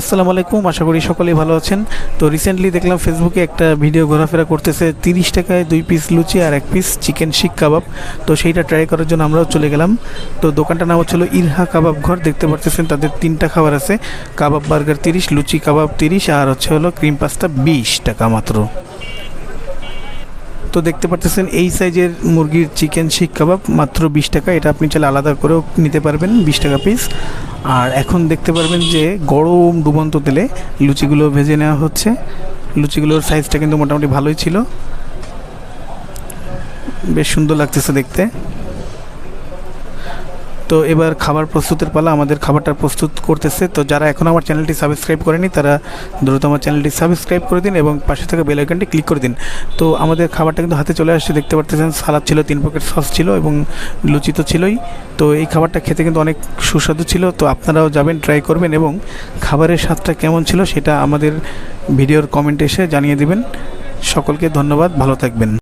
আসসালামু আলাইকুম, আশা করি সকলেই ভালো আছেন। তো রিসেন্টলি দেখলাম ফেসবুকে একটা ভিডিও ঘোরাফেরা করতেছে, তিরিশ টাকায় দুই পিস লুচি আর এক পিস চিকেন শিক কাবাব। তো সেইটা ট্রাই করার জন্য আমরাও চলে গেলাম। তো দোকানটার নাম হচ্ছিল ইরহা কাবাব ঘর, দেখতে পারতেছেন তাদের তিনটা খাবার আছে। কাবাব বার্গার তিরিশ, লুচি কাবাব তিরিশ, আর হচ্ছে হলো ক্রিম পাস্তা বিশ টাকা মাত্র। তো দেখতে পাচ্ছেন এই সাইজের মুরগির চিকেন শিক কাবাব, মাত্র বিশ টাকা। এটা আপনি চাইলে আলাদা করেও নিতে পারবেন, বিশ টাকা পিস। আর এখন দেখতে পারবেন যে গরম ডুবন্ত তেলে লুচিগুলো ভেজে নেওয়া হচ্ছে। লুচিগুলোর সাইজটা কিন্তু মোটামুটি ভালোই ছিল। বেশ সুন্দর লাগতেছে দেখতে। তো এবার খাবার প্রস্তুতের পালা আমাদের খাবারটা প্রস্তুত করতেছে। তো যারা এখন আমার চ্যানেলটি সাবস্ক্রাইব করেনি, তারা দ্রুত আমার চ্যানেলটি সাবস্ক্রাইব করে দিন এবং পাশে থাকা বেল আইকনটি ক্লিক করে দিন। তো আমাদের খাবারটা কিন্তু হাতে চলে আসছে, দেখতে পারতেছেন, সালাদ ছিল, তিন প্যাকেট সস ছিল এবং লুচি তো ছিলই। তো এই খাবারটা খেতে কিন্তু অনেক সুস্বাদু ছিল, তো আপনারাও যাবেন ট্রাই করবেন এবং খাবারের স্বাদটা কেমন ছিল সেটা আমাদের ভিডিওর কমেন্টে এসে জানিয়ে দেবেন। সকলকে ধন্যবাদ, ভালো থাকবেন।